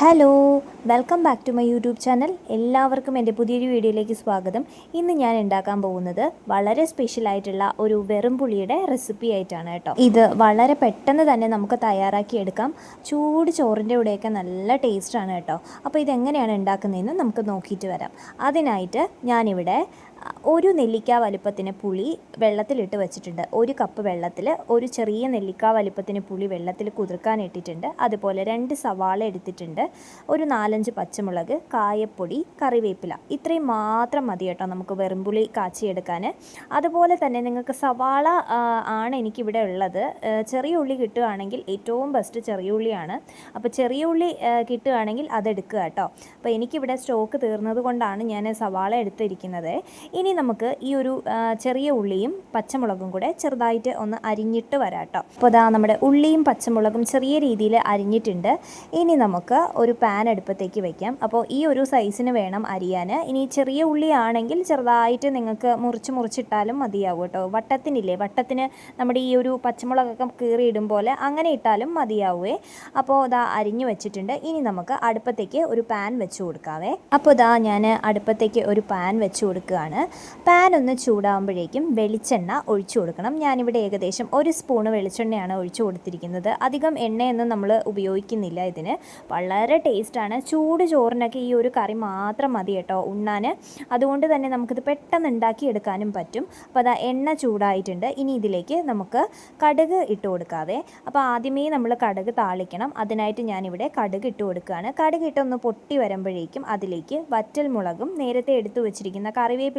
Hello welcome back to my YouTube channel എല്ലാവർക്കും എന്റെ പുതിയൊരു വീഡിയോയിലേക്ക് സ്വാഗതം. ഇന്ന് ഞാൻ ഉണ്ടാക്കാൻ പോകുന്നത് വളരെ സ്പെഷ്യൽ ആയിട്ടുള്ള ഒരു വെറും പുളിയുടെ റെസിപ്പി ആയിട്ടാണ് കേട്ടോ. ഇത് വളരെ പെട്ടെന്ന് തന്നെ നമുക്ക് തയ്യാറാക്കി എടുക്കാം. ചൂട് ചോറിന്റെ കൂടെയൊക്കെ നല്ല ടേസ്റ്റാണ് കേട്ടോ. അപ്പോൾ ഇതെങ്ങനെയാണ് ഉണ്ടാക്കുന്നതെന്ന് നമുക്ക് നോക്കിയിട്ട് വരാം. അതിനായിട്ട് ഞാനിവിടെ ഒരു നെല്ലിക്ക വലുപ്പത്തിന് പുളി വെള്ളത്തിലിട്ട് വെച്ചിട്ടുണ്ട്. ഒരു കപ്പ് വെള്ളത്തിൽ ഒരു ചെറിയ നെല്ലിക്ക വലുപ്പത്തിന് പുളി വെള്ളത്തിൽ കുതിർക്കാൻ ഇട്ടിട്ടുണ്ട്. അതുപോലെ രണ്ട് സവാള എടുത്തിട്ടുണ്ട്. ഒരു നാലഞ്ച് പച്ചമുളക് കായപ്പൊടി കറിവേപ്പില. ഇത്രയും മാത്രം മതി കേട്ടോ നമുക്ക് വെറുംപുളി കാച്ചിയെടുക്കാൻ അതുപോലെ തന്നെ നിങ്ങൾക്ക് സവാള ആണ് എനിക്കിവിടെ ഉള്ളത്. ചെറിയ ഉള്ളി കിട്ടുകയാണെങ്കിൽ ഏറ്റവും ബെസ്റ്റ് ചെറിയ ഉള്ളിയാണ്. അപ്പോൾ ചെറിയ ഉള്ളി കിട്ടുകയാണെങ്കിൽ അതെടുക്കുക കേട്ടോ. അപ്പോൾ എനിക്കിവിടെ സ്റ്റോക്ക് തീർന്നത് കൊണ്ടാണ് ഞാൻ സവാള എടുത്തിരിക്കുന്നത്. ഇനി നമുക്ക് ഈ ഒരു ചെറിയ ഉള്ളിയും പച്ചമുളകും കൂടെ ചെറുതായിട്ട് ഒന്ന് അരിഞ്ഞിട്ട് വരാട്ടോ അപ്പോൾ ഇതാ നമ്മുടെ ഉള്ളിയും പച്ചമുളകും ചെറിയ രീതിയിൽ അരിഞ്ഞിട്ടുണ്ട്. ഇനി നമുക്ക് ഒരു പാൻ അടുപ്പത്തേക്ക് വെക്കാം. അപ്പോൾ ഈ ഒരു സൈസിന് വേണം അരിയാൻ. ഇനി ചെറിയ ഉള്ളിയാണെങ്കിൽ ചെറുതായിട്ട് നിങ്ങൾക്ക് മുറിച്ച് മുറിച്ചിട്ടാലും മതിയാവും കേട്ടോ. വട്ടത്തിനില്ലേ വട്ടത്തിന് നമ്മുടെ ഈ ഒരു പച്ചമുളകൊക്കെ കീറിയിടും പോലെ അങ്ങനെ ഇട്ടാലും മതിയാവുമേ അപ്പോൾ ഇതാ അരിഞ്ഞു വെച്ചിട്ടുണ്ട്. ഇനി നമുക്ക് അടുപ്പത്തേക്ക് ഒരു പാൻ വെച്ച് കൊടുക്കാവേ. അപ്പോൾ ഇതാ ഞാൻ അടുപ്പത്തേക്ക് ഒരു പാൻ വെച്ച് കൊടുക്കുകയാണ്. പാൻ ഒന്ന് ചൂടാകുമ്പോഴേക്കും വെളിച്ചെണ്ണ ഒഴിച്ചു കൊടുക്കണം. ഞാനിവിടെ ഏകദേശം ഒരു സ്പൂണ് വെളിച്ചെണ്ണയാണ് ഒഴിച്ചു കൊടുത്തിരിക്കുന്നത്. അധികം എണ്ണയൊന്നും നമ്മൾ ഉപയോഗിക്കുന്നില്ല ഇതിന്. വളരെ ടേസ്റ്റാണ് ചൂട് ചോറിനൊക്കെ ഈ ഒരു കറി മാത്രം മതി കേട്ടോ ഉണ്ണാൻ അതുകൊണ്ട് തന്നെ നമുക്കിത് പെട്ടെന്ന് ഉണ്ടാക്കി എടുക്കാനും പറ്റും. അപ്പോൾ അതാ എണ്ണ ചൂടായിട്ടുണ്ട്. ഇനി ഇതിലേക്ക് നമുക്ക് കടുക് ഇട്ട് കൊടുക്കാതെ അപ്പോൾ ആദ്യമേ നമ്മൾ കടുക് താളിക്കണം. അതിനായിട്ട് ഞാനിവിടെ കടുക് ഇട്ട് കൊടുക്കുകയാണ് കടുക് ഇട്ടൊന്ന് പൊട്ടി വരുമ്പോഴേക്കും അതിലേക്ക് വറ്റൽ മുളകും നേരത്തെ എടുത്തു വെച്ചിരിക്കുന്ന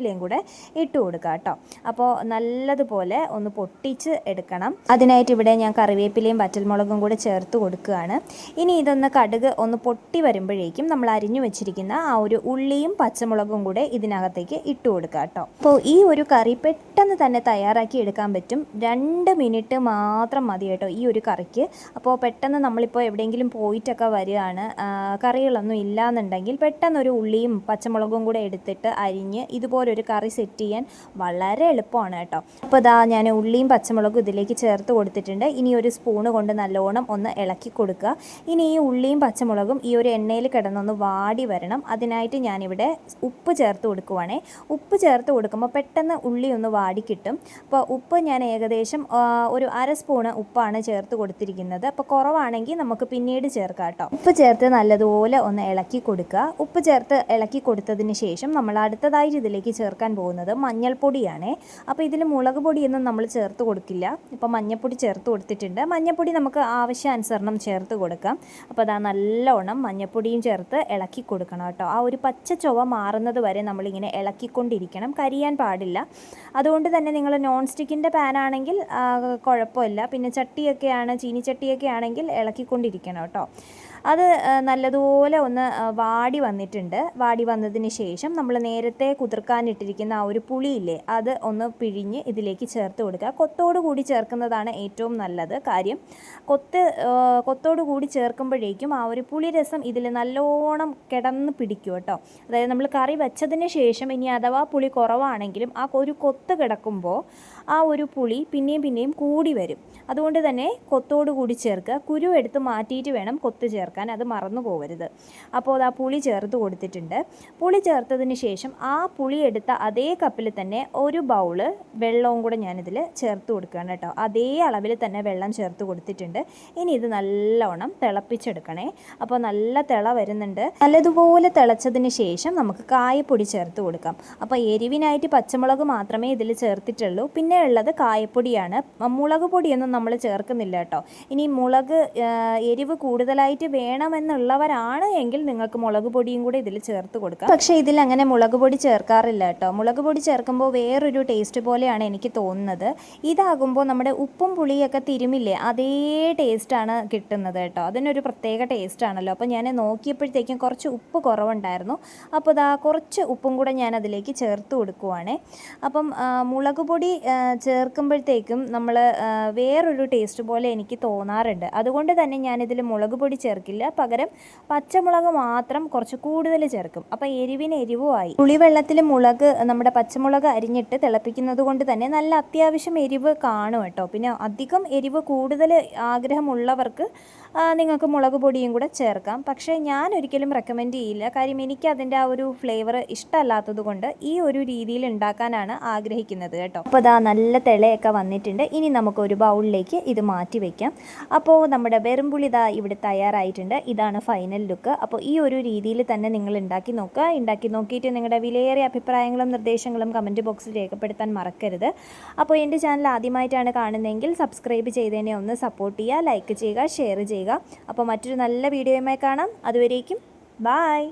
കറിവേപ്പിലയും കൂടെ ഇട്ട് കൊടുക്കുക കേട്ടോ. അപ്പോൾ നല്ലതുപോലെ ഒന്ന് പൊട്ടിച്ച് എടുക്കണം. അതിനായിട്ട് ഇവിടെ ഞാൻ കറിവേപ്പിലയും വറ്റൽമുളകും കൂടെ ചേർത്ത് കൊടുക്കുകയാണ്. ഇനി ഇതൊന്ന് കടുക് ഒന്ന് പൊട്ടി വരുമ്പോഴേക്കും നമ്മൾ അരിഞ്ഞു വെച്ചിരിക്കുന്ന ആ ഒരു ഉള്ളിയും പച്ചമുളകും കൂടെ ഇതിനകത്തേക്ക് ഇട്ട് കൊടുക്കുക കേട്ടോ. അപ്പോൾ ഈ ഒരു കറി പെട്ടെന്ന് തന്നെ തയ്യാറാക്കി എടുക്കാൻ പറ്റും. രണ്ട് മിനിറ്റ് മാത്രം മതി കേട്ടോ ഈ ഒരു കറിക്ക്. അപ്പോൾ പെട്ടെന്ന് നമ്മളിപ്പോൾ എവിടെയെങ്കിലും പോയിട്ടൊക്കെ വരികയാണ്. കറികളൊന്നും ഇല്ലാന്നുണ്ടെങ്കിൽ പെട്ടെന്ന് ഒരു ഉള്ളിയും പച്ചമുളകും കൂടെ എടുത്തിട്ട് അരിഞ്ഞ് ഇതുപോലൊരു കറി സെറ്റ് ചെയ്യാൻ വളരെ എളുപ്പമാണ് കേട്ടോ. അപ്പോൾ ഇതാ ഞാൻ ഉള്ളിയും പച്ചമുളകും ഇതിലേക്ക് ചേർത്ത് കൊടുത്തിട്ടുണ്ട്. ഇനി ഒരു സ്പൂണ് കൊണ്ട് നല്ലോണം ഒന്ന് ഇളക്കി കൊടുക്കുക. ഇനി ഈ ഉള്ളിയും പച്ചമുളകും ഈ ഒരു എണ്ണയിൽ കിടന്നൊന്ന് വാടി വരണം. അതിനായിട്ട് ഞാനിവിടെ ഉപ്പ് ചേർത്ത് കൊടുക്കുവാണേ. ഉപ്പ് ചേർത്ത് കൊടുക്കുമ്പോൾ പെട്ടെന്ന് ഉള്ളി ഒന്ന് വാടി കിട്ടും. അപ്പോൾ ഉപ്പ് ഞാൻ ഏകദേശം ഒരു അര സ്പൂണ് ഉപ്പാണ് ചേർത്ത് കൊടുത്തിരിക്കുന്നത്. അപ്പോൾ കുറവാണെങ്കിൽ നമുക്ക് പിന്നീട് ചേർക്കാം കേട്ടോ. ഉപ്പ് ചേർത്ത് നല്ലതുപോലെ ഒന്ന് ഇളക്കി കൊടുക്കുക. ഉപ്പ് ചേർത്ത് ഇളക്കി കൊടുത്തതിന് ശേഷം നമ്മൾ അടുത്തതായിട്ട് ഇതിലേക്ക് ചേർക്കാൻ പോകുന്നത് മഞ്ഞൾപ്പൊടിയാണ്. അപ്പോൾ ഇതിൽ മുളക് പൊടിയൊന്നും നമ്മൾ ചേർത്ത് കൊടുക്കില്ല. ഇപ്പോൾ മഞ്ഞൾപ്പൊടി ചേർത്ത് കൊടുത്തിട്ടുണ്ട്. മഞ്ഞൾപ്പൊടി നമുക്ക് ആവശ്യാനുസരണം ചേർത്ത് കൊടുക്കാം. അപ്പോൾ അതാ നല്ലോണം മഞ്ഞൾപ്പൊടിയും ചേർത്ത് ഇളക്കി കൊടുക്കണം കേട്ടോ. ആ ഒരു പച്ച ചുവ മാറുന്നത് വരെ നമ്മളിങ്ങനെ ഇളക്കിക്കൊണ്ടിരിക്കണം. കരിയാൻ പാടില്ല. അതുകൊണ്ട് തന്നെ നിങ്ങൾ നോൺ സ്റ്റിക്കിന്റെ പാനാണെങ്കിൽ കുഴപ്പമില്ല. പിന്നെ ചട്ടിയൊക്കെയാണ് ചീനിച്ചട്ടിയൊക്കെ ആണെങ്കിൽ ഇളക്കിക്കൊണ്ടിരിക്കണം കേട്ടോ. അത് നല്ലതുപോലെ ഒന്ന് വാടി വന്നിട്ടുണ്ട്. വാടി വന്നതിന് ശേഷം നമ്മൾ നേരത്തെ കുതിർക്കാനിട്ടിരിക്കുന്ന ആ ഒരു പുളിയില്ലേ അത് ഒന്ന് പിഴിഞ്ഞ് ഇതിലേക്ക് ചേർത്ത് കൊടുക്കുക. കൊത്തോടു കൂടി ചേർക്കുന്നതാണ് ഏറ്റവും നല്ലത് കാര്യം. കൊത്ത് കൊത്തോടു കൂടി ചേർക്കുമ്പോഴേക്കും ആ ഒരു പുളി രസം ഇതിൽ നല്ലോണം കിടന്ന് പിടിക്കും കേട്ടോ. അതായത് നമ്മൾ കറി വെച്ചതിന് ശേഷം ഇനി അഥവാ പുളി കുറവാണെങ്കിലും ആ ഒരു കൊത്ത് കിടക്കുമ്പോൾ ആ ഒരു പുളി പിന്നെയും പിന്നെയും കൂടി വരും. അതുകൊണ്ട് തന്നെ കൊത്തോട് കൂടി ചേർക്കുക. കുരു എടുത്ത് മാറ്റിയിട്ട് വേണം കൊത്ത് ചേർക്കാൻ. അത് മറന്നു പോകരുത്. അപ്പോൾ അത് ആ പുളി ചേർത്ത് കൊടുത്തിട്ടുണ്ട്. പുളി ചേർത്തതിന് ശേഷം ആ പുളി എടുത്ത അതേ കപ്പിൽ തന്നെ ഒരു ബൗൾ വെള്ളവും കൂടെ ഞാനിതിൽ ചേർത്ത് കൊടുക്കുകയാണ് കേട്ടോ. അതേ അളവിൽ തന്നെ വെള്ളം ചേർത്ത് കൊടുത്തിട്ടുണ്ട്. ഇനി ഇത് നല്ലോണം തിളപ്പിച്ചെടുക്കണേ. അപ്പോൾ നല്ല തിള വരുന്നുണ്ട്. നല്ലതുപോലെ തിളച്ചതിന് ശേഷം നമുക്ക് കായപ്പൊടി ചേർത്ത് കൊടുക്കാം. അപ്പോൾ എരിവിനായിട്ട് പച്ചമുളക് മാത്രമേ ഇതിൽ ചേർത്തിട്ടുള്ളൂ. പിന്നെ ഉള്ളത് കായപ്പൊടിയാണ്. മുളക് പൊടിയൊന്നും നമ്മൾ ചേർക്കുന്നില്ല കേട്ടോ. ഇനി മുളക് എരിവ് കൂടുതലായിട്ട് വേണമെന്നുള്ളവരാണ് എങ്കിൽ നിങ്ങൾക്ക് മുളക് പൊടിയും കൂടി ഇതിൽ ചേർത്ത് കൊടുക്കാം. പക്ഷേ ഇതിൽ അങ്ങനെ മുളക് പൊടി ചേർക്കാറില്ല കേട്ടോ. മുളക് പൊടി ചേർക്കുമ്പോൾ വേറൊരു ടേസ്റ്റ് പോലെയാണ് എനിക്ക് തോന്നുന്നത്. ഇതാകുമ്പോൾ നമ്മുടെ ഉപ്പും പുളിയൊക്കെ തിരുമില്ലേ അതേ ടേസ്റ്റാണ് കിട്ടുന്നത് കേട്ടോ. അതിനൊരു പ്രത്യേക ടേസ്റ്റ് ആണല്ലോ അപ്പോൾ ഞാൻ നോക്കിയപ്പോഴത്തേക്കും കുറച്ച് ഉപ്പ് കുറവുണ്ടായിരുന്നു. അപ്പോൾ ഇതാ കുറച്ച് ഉപ്പും കൂടെ ഞാൻ അതിലേക്ക് ചേർത്ത് കൊടുക്കുവാണേ. അപ്പം മുളക് പൊടി ചേർക്കുമ്പോഴത്തേക്കും നമ്മൾ വേറൊരു ടേസ്റ്റ് പോലെ എനിക്ക് തോന്നാറുണ്ട്. അതുകൊണ്ട് തന്നെ ഞാനിതിൽ മുളക് പൊടി ചേർക്കില്ല. പകരം പച്ചമുളക് മാത്രം കുറച്ച് കൂടുതൽ ചേർക്കും. അപ്പോൾ എരിവിന് എരിവുമായി. പുളിവെള്ളത്തിൽ മുളക് നമ്മുടെ പച്ചമുളക് അരിഞ്ഞിട്ട് തിളപ്പിക്കുന്നത് കൊണ്ട് തന്നെ നല്ല അത്യാവശ്യം എരിവ് കാണും കേട്ടോ. പിന്നെ അധികം എരിവ് കൂടുതൽ ആഗ്രഹമുള്ളവർക്ക് നിങ്ങൾക്ക് മുളക് പൊടിയും കൂടെ ചേർക്കാം. പക്ഷേ ഞാൻ ഒരിക്കലും റെക്കമെൻഡ് ചെയ്യില്ല. കാര്യം എനിക്ക് അതിന്റെ ആ ഒരു ഫ്ലേവർ ഇഷ്ടമല്ലാത്തത് കൊണ്ട് ഈ ഒരു രീതിയിൽ ഉണ്ടാക്കാനാണ് ആഗ്രഹിക്കുന്നത് കേട്ടോ. അപ്പോൾ അതാ നല്ല തിളയൊക്കെ വന്നിട്ടുണ്ട്. ഇനി നമുക്ക് ഒരു ബൗളിലേക്ക് ഇത് മാറ്റി വയ്ക്കാം അപ്പോൾ നമ്മുടെ വെറുംപുളി ഇതാ ഇവിടെ തയ്യാറായിട്ടുണ്ട്. ഇതാണ് ഫൈനൽ ലുക്ക് അപ്പോൾ ഈ ഒരു രീതിയിൽ തന്നെ നിങ്ങൾ ഉണ്ടാക്കി നോക്കുക. ഉണ്ടാക്കി നോക്കിയിട്ട് നിങ്ങളുടെ വിലയേറിയ അഭിപ്രായങ്ങളും നിർദ്ദേശങ്ങളും കമന്റ് ബോക്സിൽ രേഖപ്പെടുത്താൻ മറക്കരുത്. അപ്പോൾ എന്റെ ചാനൽ ആദ്യമായിട്ടാണ് കാണുന്നതെങ്കിൽ സബ്സ്ക്രൈബ് ചെയ്തതിനെ ഒന്ന് സപ്പോർട്ട് ചെയ്യുക ലൈക്ക് ചെയ്യുക ഷെയർ ചെയ്യുക. അപ്പോൾ മറ്റൊരു നല്ല വീഡിയോയുമായി കാണാം. അതുവരേക്കും ബായ്